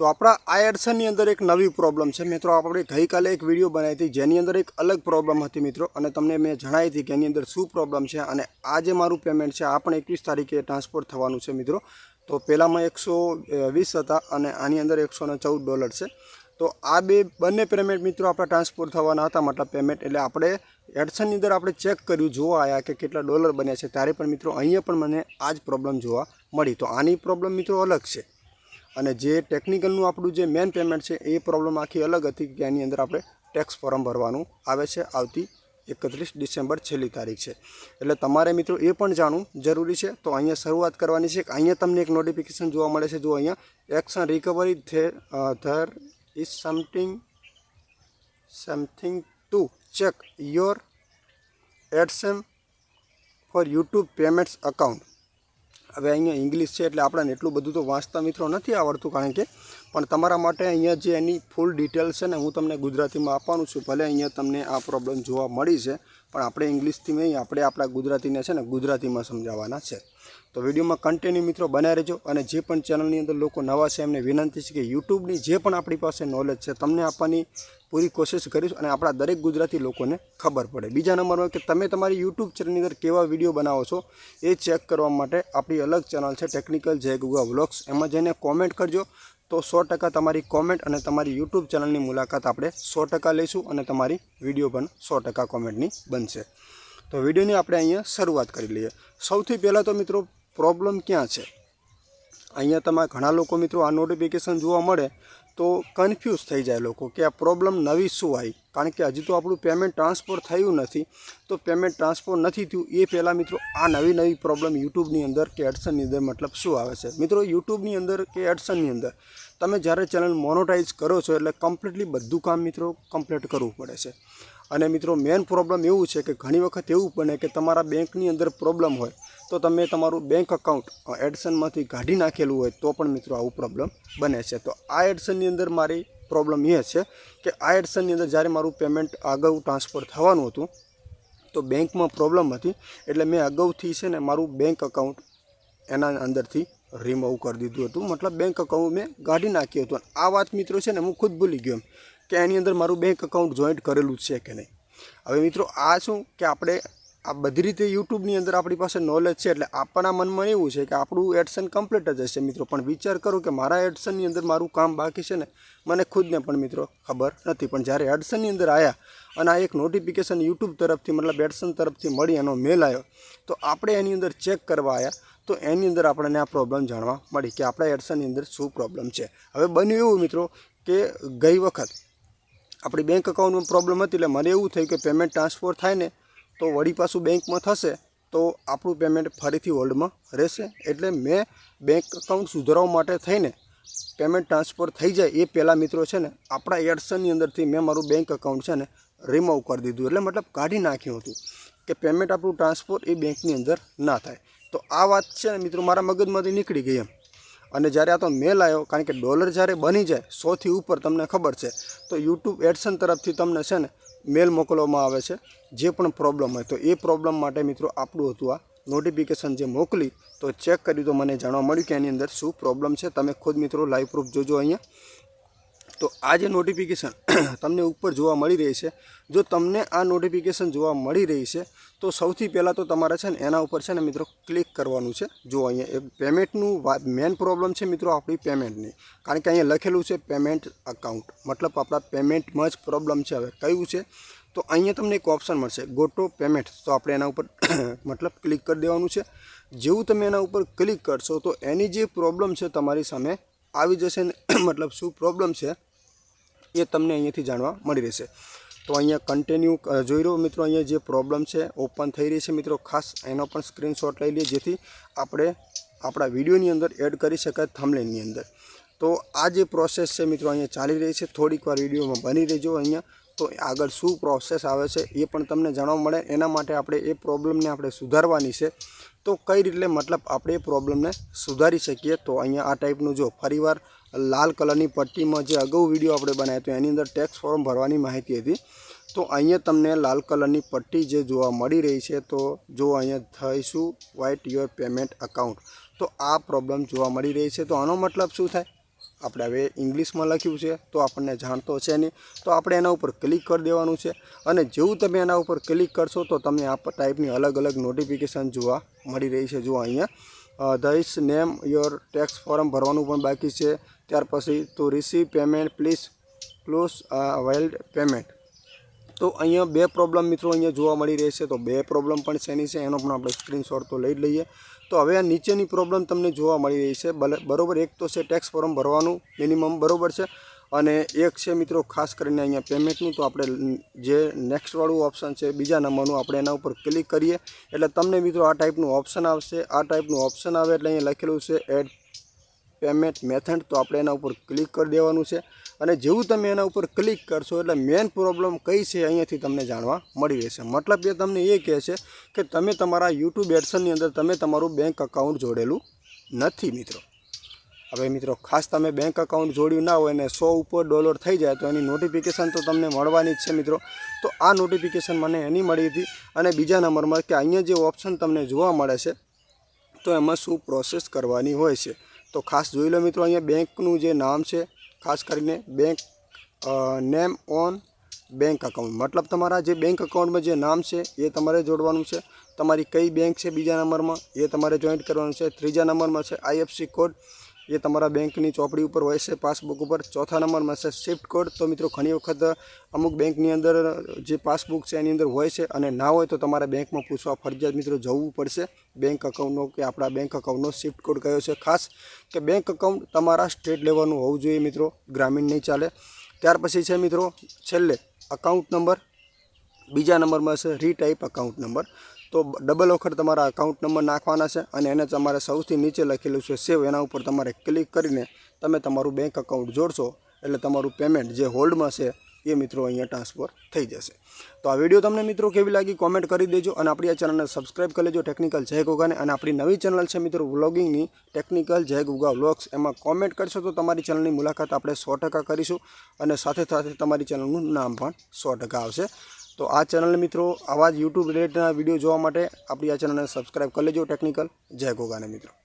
તો આપણા આ એડસનની અંદર એક નવી પ્રોબ્લેમ છે. મિત્રો, આપણે ગઈકાલે એક વીડિયો બનાવી હતી, જેની અંદર એક અલગ પ્રોબ્લેમ હતી મિત્રો, અને તમને મેં જણાવી હતી કે એની અંદર શું પ્રોબ્લેમ છે અને આ જે મારું પેમેન્ટ છે, આ પણ એકવીસ તારીખે ટ્રાન્સફર થવાનું છે મિત્રો. તો પહેલાંમાં એકસો વીસ હતા અને આની અંદર એકસો ચૌદ ડોલર છે. તો આ બે, બંને પેમેન્ટ મિત્રો આપણા ટ્રાન્સફર થવાના હતા મતલબ પેમેન્ટ એટલે આપણે એડસનની અંદર આપણે ચેક કર્યું, જોવા આવ્યા કે કેટલા ડોલર બન્યા છે. ત્યારે પણ મિત્રો, અહીંયા પણ મને આ જ પ્રોબ્લેમ જોવા મળી. તો આની પ્રોબ્લેમ મિત્રો અલગ છે. અને જે ટેકનિકલનું આપણું જે મેન પેમેન્ટ છે, એ પ્રોબ્લેમ આખી અલગ હતી કે એની અંદર આપણે ટેક્સ ફોર્મ ભરવાનું આવે છે આવતી એકત્રીસ ડિસેમ્બર છેલ્લી તારીખ છે. એટલે તમારે મિત્રો એ પણ જાણવું જરૂરી છે. તો અહીંયા શરૂઆત કરવાની છે. કે અહીંયા તમને એક નોટિફિકેશન જોવા મળે છે. જો અહીંયા action recovery there is something something to check your AdSense for YouTube payments account હવે અહીંયા ઇંગ્લિશ છે એટલે આપણને એટલું બધું તો વાંચતા મિત્રો નથી આવડતું કારણ કે, પણ તમારા માટે અહીંયા જે એની ફૂલ ડિટેલ છે ને હું તમને ગુજરાતીમાં આપવાનું છું, ભલે અહીંયા તમને આ પ્રોબ્લેમ જોવા મળી છે પણ આપણે ઇંગ્લિશથી નહીં, આપણે આપણા ગુજરાતીને છે ને ગુજરાતીમાં સમજાવવાના છે. તો વિડીયોમાં કન્ટિન્યુ મિત્રો બનાવી રહેજો અને જે પણ ચેનલની અંદર લોકો નવા છે એમને વિનંતી છે કે યુટ્યુબની જે પણ આપણી પાસે નોલેજ છે, તમને આપવાની પૂરી કોશિશ કરીશ અને આપણા દરેક ગુજરાતી લોકોને ખબર પડે. બીજા નંબરમાં કે તમે તમારી યુટ્યુબ ચેનલની અંદર કેવા વીડિયો બનાવો છો, એ ચેક કરવા માટે આપણી અલગ ચેનલ છે ટેકનિકલ જય ગુગા વ્લોગ્સ એમાં જઈને કોમેન્ટ કરજો. તો સો ટકા તમારી કોમેન્ટ અને તમારી યુટ્યુબ ચેનલની મુલાકાત આપણે સો ટકા લઈશું અને તમારી વીડિયો પણ સો ટકા કોમેન્ટની બનશે. તો વિડીયોની આપણે અહીંયા શરૂઆત કરી લઈએ. સૌથી પહેલાં તો મિત્રો પ્રોબ્લેમ ક્યાં છે? અહીંયા તમારે ઘણા લોકો મિત્રો આ નોટિફિકેશન જોવા મળે તો કન્ફ્યુઝ થઈ જાય લોકો કે આ પ્રોબ્લેમ નવી શું આવી? કારણ કે હજી તો આપણું પેમેન્ટ ટ્રાન્સફર થયું નથી. તો પેમેન્ટ ટ્રાન્સફર નથી થયું એ પહેલાં મિત્રો આ નવી નવી પ્રોબ્લેમ યુટ્યુબની અંદર કે એડસનની અંદર મતલબ શું આવે છે? મિત્રો યુટ્યુબની અંદર કે એડસનની અંદર તમે જ્યારે ચેનલ મોનોટાઈઝ કરો છો એટલે કમ્પ્લીટલી બધું કામ મિત્રો કમ્પ્લીટ કરવું પડે છે. અને મિત્રો મેન પ્રોબ્લેમ એવું છે કે ઘણી વખત એવું બને કે તમારા બેંકની અંદર પ્રોબ્લેમ હોય તો તમે તમારું બેંક અકાઉન્ટ એડસનમાંથી કાઢી નાખેલું હોય તો પણ મિત્રો આવું પ્રોબ્લેમ બને છે. તો આ એડસનની અંદર મારી પ્રોબ્લેમ એ છે કે આ એડસનની અંદર જ્યારે મારું પેમેન્ટ અગાઉ ટ્રાન્સફર થવાનું હતું, તો બેંકમાં પ્રોબ્લેમ હતી. એટલે મેં અગાઉથી છે ને મારું બેંક અકાઉન્ટ એના અંદરથી રિમૂવ કરી દીધું હતું. મતલબ બેંક અકાઉન્ટ મેં કાઢી નાખ્યું હતું. આ વાત મિત્રો છે ને હું ખુદ ભૂલી ગયો કે એની અંદર મારું બેંક અકાઉન્ટ જોઈન્ટ કરેલું છે કે નહીં? હવે મિત્રો આ શું કે આપણે આ બધી રીતે યુટ્યુબની અંદર આપણી પાસે નોલેજ છે એટલે આપણા મનમાં એવું છે કે આપણું એડસન કમ્પ્લીટ જ હશે મિત્રો. પણ વિચાર કરો કે મારા એડસનની અંદર મારું કામ બાકી છે ને, મને ખુદને પણ મિત્રો ખબર નથી. પણ જ્યારે એડસનની અંદર આવ્યા અને આ એક નોટિફિકેશન યુટ્યુબ તરફથી મતલબ એડસન તરફથી મળી, એનો મેલ આવ્યો તો આપણે એની અંદર ચેક કરવા આવ્યા તો એની અંદર આપણને આ પ્રોબ્લેમ જાણવા મળી કે આપણા એડસનની અંદર શું પ્રોબ્લેમ છે. હવે બન્યું એવું મિત્રો કે ગઈ વખત આપણી બેંક અકાઉન્ટમાં પ્રોબ્લેમ હતી એટલે મને એવું થયું કે પેમેન્ટ ટ્રાન્સફર થાય ને તો વળી પાછું બેંકમાં થશે તો આપણું પેમેન્ટ ફરીથી હોલ્ડમાં રહેશે. એટલે મેં બેંક એકાઉન્ટ સુધારવા માટે થઈને પેમેન્ટ ટ્રાન્સફર થઈ જાય એ પહેલાં મિત્રો છે ને, આપણા એડસનની અંદરથી મેં મારું બેંક એકાઉન્ટ છે ને રિમૂવ કરી દીધું. એટલે મતલબ કાઢી નાખ્યું હતું કે પેમેન્ટ આપણું ટ્રાન્સફર એ બેંકની અંદર ના થાય. તો આ વાત છે ને મિત્રો મારા મગજમાંથી નીકળી ગઈ એમ. અને જ્યારે આ તો મેલ આવ્યો, કારણ કે ડોલર જ્યારે બની જાય સોથી ઉપર તમને ખબર છે, તો યુટ્યુબ એડસન તરફથી તમને છે ને મેલ મોકલવામાં આવે છે, જે પણ પ્રોબ્લેમ હોય તો એ પ્રોબ્લેમ માટે મિત્રો આપણું હતું આ નોટિફિકેશન જે મોકલી, તો ચેક કર્યું તો મને જાણવા મળ્યું કે એની અંદર શું પ્રોબ્લેમ છે. તમે ખુદ મિત્રો લાઈવ પ્રૂફ જોજો અહીંયા. તો આ જે નોટિફિકેશન તમને ઉપર જોવા મળી રહી છે, જો તમને આ નોટિફિકેશન જોવા મળી રહી છે, તો સૌથી પહેલાં તો તમારે છે ને એના ઉપર છે ને મિત્રો ક્લિક કરવાનું છે. જો અહીંયા પેમેન્ટનું મેન પ્રોબ્લેમ છે મિત્રો આપણી પેમેન્ટની કારણ કે અહીંયા લખેલું છે પેમેન્ટ અકાઉન્ટ મતલબ આપણા પેમેન્ટમાં જ પ્રોબ્લેમ છે. હવે કયું છે? તો અહીંયા તમને એક ઓપ્શન મળશે ગોટો પેમેન્ટ તો આપણે એના ઉપર મતલબ ક્લિક કરી દેવાનું છે. જેવું તમે એના ઉપર ક્લિક કરશો તો એની જે પ્રોબ્લેમ છે તમારી સામે આવી જશે ને, મતલબ શું પ્રોબ્લેમ છે? એ તમને અહીંયાથી જાણવા મળી રહેશે. તો અહીંયા કન્ટિન્યુ જોઈ રહ્યો મિત્રો, અહીંયા જે પ્રોબ્લેમ છે ઓપન થઈ રહી છે મિત્રો. ખાસ એનો પણ સ્ક્રીનશોટ લઈ લઈએ જેથી આપણે આપણા વિડીયોની અંદર એડ કરી શકાય થમલેનની અંદર. તો આ જે પ્રોસેસ છે મિત્રો, અહીંયા ચાલી રહી છે. થોડીક વાર વિડીયોમાં બની રહેજો અહીંયા. તો આગળ શું પ્રોસેસ આવે છે, એ પણ તમને જાણવા મળે. એના માટે આપણે એ પ્રોબ્લેમને આપણે સુધારવાની છે. તો કઈ રીતે, મતલબ આપણે એ પ્રોબ્લેમને સુધારી શકીએ? તો અહીંયા આ ટાઈપનું જો, ફરીવાર લાલ કલરની પટ્ટીમાં જે અગાઉ વીડિયો આપણે બનાવ્યો હતો, એની અંદર ટેક્સ ફોર્મ ભરવાની માહિતી હતી. તો અહીંયા તમને લાલ કલરની પટ્ટી જે જોવા મળી રહી છે, તો જો અહીંયા થઈશું વાઇટ યોર પેમેન્ટ અકાઉન્ટ તો આ પ્રોબ્લેમ જોવા મળી રહી છે. તો આનો મતલબ શું થાય? આપણે હવે ઇંગ્લિશમાં લખ્યું છે, તો આપણને જાણતો છે નહીં. તો આપણે એના ઉપર ક્લિક કરી દેવાનું છે. અને જેવું તમે એના ઉપર ક્લિક કરશો, તો તમને આ ટાઈપની અલગ અલગ નોટિફિકેશન જોવા મળી રહી છે. જો અહીંયા. This name your tax form ભરવાનું પણ બાકી છે. ત્યાર પછી તો receive payment please close wild payment તો અહીંયા બે પ્રોબ્લેમ મિત્રો અહીંયા જોવા મળી રહી છે. તો બે પ્રોબ્લેમ પણ શેની છે એનો પણ આપણે સ્ક્રીનશોટ તો લઈ લઈએ. તો હવે આ નીચેની પ્રોબ્લેમ તમને જોવા મળી રહી છે. બરાબર બરોબર, એક તો છે ટેક્સ ફોર્મ ભરવાનું મિનિમમ બરોબર છે. અને એક છે મિત્રો, ખાસ કરીને અહીંયા પેમેન્ટનું તો આપણે જે નેક્સ્ટવાળું ઓપ્શન છે, બીજા નંબરનું, આપણે એના ઉપર ક્લિક કરીએ. એટલે તમને મિત્રો આ ટાઈપનું ઓપ્શન આવશે. આ ટાઈપનું ઓપ્શન આવે એટલે અહીંયા લખેલું છે એડ પેમેન્ટ મેથડ તો આપણે એના ઉપર ક્લિક કરી દેવાનું છે. અને જેવું તમે એના ઉપર ક્લિક કરશો, એટલે મેઇન પ્રોબ્લેમ કઈ છે, અહીંયાથી તમને જાણવા મળી રહેશે. મતલબ એ તમને એ કહે છે કે તમે તમારા યુટ્યુબ એડસનની અંદર, તમે તમારું બેંક અકાઉન્ટ જોડેલું નથી, મિત્રો. હવે મિત્રો, ખાસ તમે બેંક અકાઉન્ટ જોડ્યું ના હોય અને સો ઉપર ડોલર થઈ જાય તો એની નોટિફિકેશન તો તમને મળવાની જ છે મિત્રો. તો આ નોટિફિકેશન મને એની મળી હતી અને બીજા નંબરમાં કે અહીંયા જે ઓપ્શન તમને જોવા મળે છે, તો એમાં શું પ્રોસેસ કરવાની હોય છે. તો ખાસ જોઈ લો મિત્રો, અહીંયા બેંકનું જે નામ છે, ખાસ કરીને bank name on bank account મતલબ તમારા જે બેંક અકાઉન્ટમાં જે નામ છે, એ તમારે જોડવાનું છે. તમારી કઈ બેંક છે બીજા નંબરમાં, એ તમારે જોઈન્ટ કરવાનું છે. ત્રીજા નંબરમાં છે આઈએફસી કોડ એ તમારા બેંકની ચોપડી ઉપર હોય છે, પાસબુક ઉપર. ચોથા નંબરમાં છે શિફ્ટ કોડ તો મિત્રો, ઘણી વખત અમુક બેંકની અંદર જે પાસબુક છે, એની અંદર હોય છે અને ના હોય તો તમારે બેંકમાં પૂછવા ફરજિયાત મિત્રો જવું પડશે. બેંક અકાઉન્ટનો કે આપણા બેંક અકાઉન્ટનો શિફ્ટ કોડ કયો છે? ખાસ કે બેંક અકાઉન્ટ તમારા સ્ટેટ લેવલનું હોવું જોઈએ મિત્રો, ગ્રામીણ નહીં ચાલે. ત્યાર પછી છે મિત્રો, છેલ્લે અકાઉન્ટ નંબર બીજા નંબરમાં છે રીટાઈપ અકાઉન્ટ નંબર તો ડબલ વખત તમારા અકાઉન્ટ નંબર નાખવાના છે અને એને તમારે સૌથી નીચે લખેલું છે સેવ એના ઉપર તમારે ક્લિક કરીને તમે તમારું બેંક અકાઉન્ટ જોડશો એટલે તમારું પેમેન્ટ જે હોલ્ડમાં છે એ મિત્રો અહીંયા ટ્રાન્સફર થઈ જશે. તો આ વીડિયો તમને મિત્રો કેવી લાગી કોમેન્ટ કરી દેજો અને આપણી આ ચેનલને સબસ્ક્રાઇબ કરી લેજો ટેકનિકલ જય ગોગાને અને આપણી નવી ચેનલ છે મિત્રો વ્લોગિંગની ટેકનિકલ જય ગોગા વ્લોગ્સ એમાં કોમેન્ટ કરશો તો તમારી ચેનલની મુલાકાત આપણે સો કરીશું અને સાથે સાથે તમારી ચેનલનું નામ પણ સો આવશે. તો આ ચેનલ મિત્રો આવા જ યુટ્યુબ રિલેટેડના વીડિયો જોવા માટે આપણી આ ચેનલને સબસ્ક્રાઈબ કરી લેજો ટેકનિકલ જય ગોગાને મિત્રો.